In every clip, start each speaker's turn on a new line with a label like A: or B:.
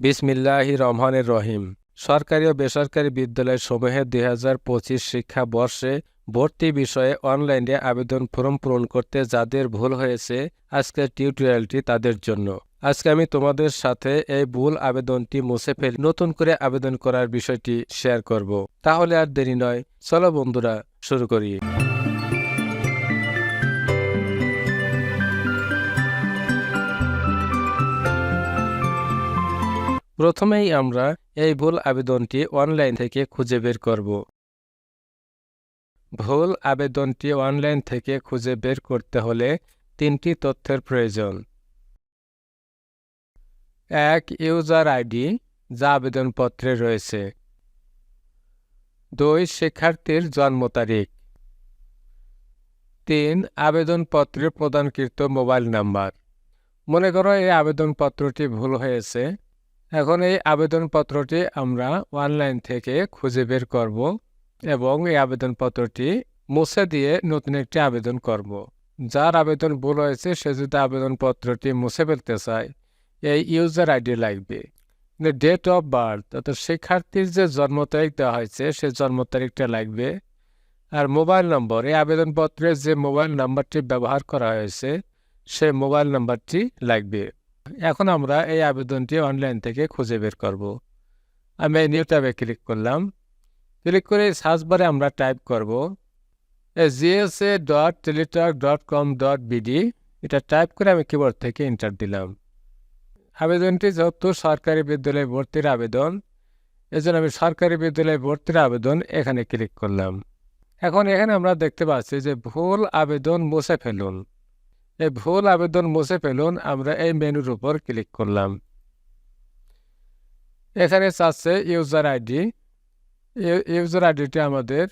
A: বিসমিল্লাহ রহমানের রহিম। সরকারি ও বেসরকারি বিদ্যালয় সমূহে দুই হাজার পঁচিশ শিক্ষাবর্ষে ভর্তি বিষয়ে অনলাইনে আবেদন ফর্ম পূরণ করতে যাদের ভুল হয়েছে, আজকের টিউটোরিয়ালটি তাদের জন্য। আজকে আমি তোমাদের সাথে এই ভুল আবেদনটি মুছে ফেলে নতুন করে আবেদন করার বিষয়টি শেয়ার করব। তাহলে আর দেরি নয়, চলো বন্ধুরা, শুরু করি। প্রথমেই আমরা এই ভুল আবেদনটি অনলাইন থেকে খুঁজে বের করব। ভুল আবেদনটি অনলাইন থেকে খুঁজে বের করতে হলে তিনটি তথ্যের প্রয়োজন। এক, ইউজার আইডি যা আবেদনপত্রে রয়েছে। দুই, শিক্ষার্থীর জন্ম তারিখ। তিন, আবেদনপত্রে প্রদানকৃত মোবাইল নাম্বার। মনে করো এই আবেদনপত্রটি ভুল হয়েছে। এখন এই আবেদনপত্রটি আমরা অনলাইন থেকে খুঁজে বের করব এবং এই আবেদনপত্রটি মুছে দিয়ে নতুন একটি আবেদন করব। যার আবেদন ভুল হয়েছে, সে যদি আবেদনপত্রটি মুছে ফেলতে চায়, এই ইউজার আইডি লাগবে। ডেট অফ বার্থ অর্থাৎ শিক্ষার্থীর যে জন্ম তারিখ দেওয়া হয়েছে, সে জন্ম তারিখটা লাগবে। আর মোবাইল নম্বর এই আবেদনপত্রে যে মোবাইল নাম্বারটি ব্যবহার করা হয়েছে, সে মোবাইল নাম্বারটি লাগবে। এখন আমরা এই আবেদনটি অনলাইন থেকে খুঁজে বের করব। আমি এই নিউ ট্যাবে ক্লিক করলাম। ক্লিক করে সার্চ বারে আমরা টাইপ করব GSA dot Teletalk dot com dot BD এটা টাইপ করে আমি কিবোর্ড থেকে এন্টার দিলাম। আবেদনটি যেহেতু সরকারি বিদ্যালয়ে ভর্তির আবেদন, এজন্য আমি সরকারি বিদ্যালয়ে ভর্তির আবেদন এখানে ক্লিক করলাম। এখন এখানে আমরা দেখতে পাচ্ছি যে ভুল আবেদন মুছে ফেলুন। এই ভুল আবেদন মুছে ফেলুন, আমরা এই মেনুর উপর ক্লিক করলাম। এখানে চাচ্ছে ইউজার আইডি। ইউজার আইডিটি আমাদের,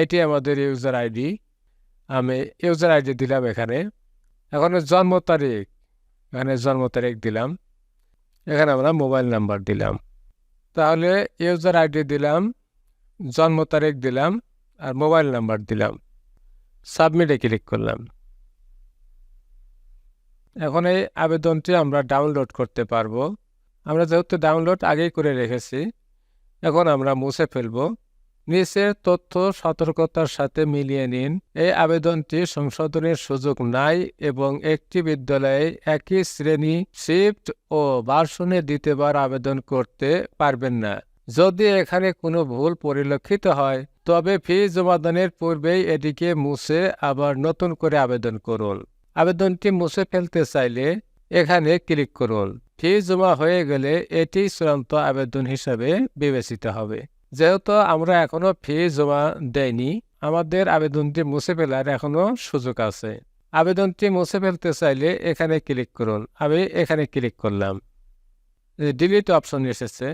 A: এটি আমাদের ইউজার আইডি। আমি ইউজার আইডি দিলাম এখানে। এখন জন্ম তারিখ, এখানে জন্ম তারিখ দিলাম। এখানে আমরা মোবাইল নাম্বার দিলাম। তাহলে ইউজার আইডি দিলাম, জন্ম তারিখ দিলাম, আর মোবাইল নাম্বার দিলাম। সাবমিটে ক্লিক করলাম। এখন এই আবেদনটি আমরা ডাউনলোড করতে পারব। আমরা যেহেতু ডাউনলোড আগেই করে রেখেছি, এখন আমরা মুছে ফেলব। নিচের তথ্য সতর্কতার সাথে মিলিয়ে নিন। এই আবেদনটি সংশোধনের সুযোগ নাই এবং একটি বিদ্যালয়ে একই শ্রেণি শিফট ও ভার্সনে দ্বিতীয়বার আবেদন করতে পারবেন না। যদি এখানে কোনো ভুল পরিলক্ষিত হয়, তবে ফি জমাদানের পূর্বেই এটিকে মুছে আবার নতুন করে আবেদন করুন। আবেদনটি মুছে ফেলতে চাইলে এখানে ক্লিক করুন। ফি জমা হয়ে গেলে এটি চূড়ান্ত আবেদন হিসাবে বিবেচিত হবে। যেহেতু আমরা এখনও ফি জমা দেয়নি আমাদের আবেদনটি মুছে ফেলার এখনও সুযোগ আছে। আবেদনটি মুছে ফেলতে চাইলে এখানে ক্লিক করুন। আমি এখানে ক্লিক করলাম। ডিলিট অপশন এসেছে।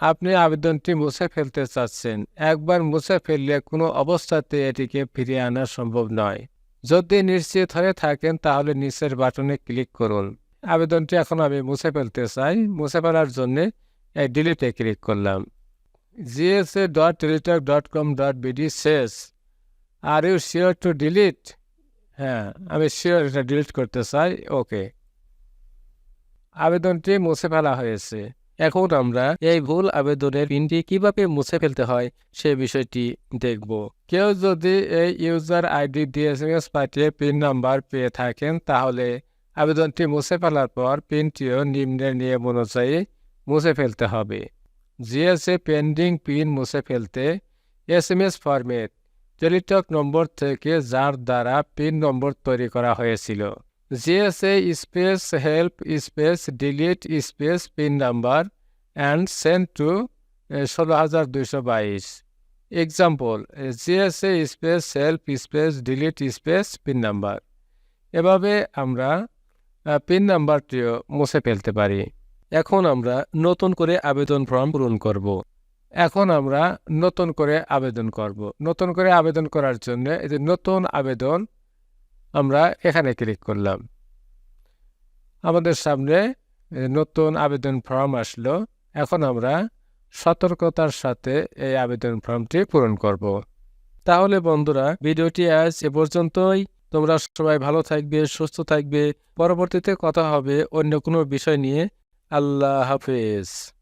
A: আপনি আবেদনটি মুছে ফেলতে চাচ্ছেন। একবার মুছে ফেললে কোনো অবস্থাতে এটিকে ফিরিয়ে আনা সম্ভব নয়। যদি নিশ্চিত হয়ে থাকেন, তাহলে নিচের বাটনে ক্লিক করুন। আবেদনটি এখন আমি মুছে ফেলতে চাই। মুছে ফেলার জন্যে এই ডিলিটে ক্লিক করলাম। GSA dot Teletalk dot com dot BD শেষ are you sure to delete হ্যাঁ আমি শিওর এটা ডিলিট করতে চাই। ওকে আবেদনটি মুছে ফেলা হয়েছে। এখন আমরা এই ভুল আবেদনের পিনটি কীভাবে মুছে ফেলতে হয় সে বিষয়টি দেখব। কেউ যদি এই ইউজার আইডি দিয়ে এস এম এস পাঠিয়ে পিন নাম্বার পেয়ে থাকেন, তাহলে আবেদনটি মুছে ফেলার পর পিনটিও নিম্নের নিয়ম অনুযায়ী মুছে ফেলতে হবে। জিএসএ পেন্ডিং পিন মুছে ফেলতে S M S format Teletalk number থেকে যার দ্বারা পিন নম্বর তৈরি করা হয়েছিল। GSA space help space delete space pin number and send to ষোলো হাজার দুইশো বাইশ example GSA space help space delete space pin number এভাবে আমরা পিন নাম্বারটিও মুছে ফেলতে পারি এখন আমরা নতুন করে আবেদন ফর্ম পূরণ করব। এখন আমরা নতুন করে আবেদন করব। নতুন করে আবেদন করার জন্য এই যে নতুন আবেদন আমরা এখানে ক্লিক করলাম। আমাদের সামনে নতুন আবেদন ফর্ম আসলো। এখন আমরা সতর্কতার সাথে এই আবেদন ফর্মটি পূরণ করব। তাহলে বন্ধুরা, ভিডিওটি আজ এ পর্যন্তই। তোমরা সবাই ভালো থাকবে, সুস্থ থাকবে। পরবর্তীতে কথা হবে অন্য কোনো বিষয় নিয়ে। আল্লাহ হাফেজ।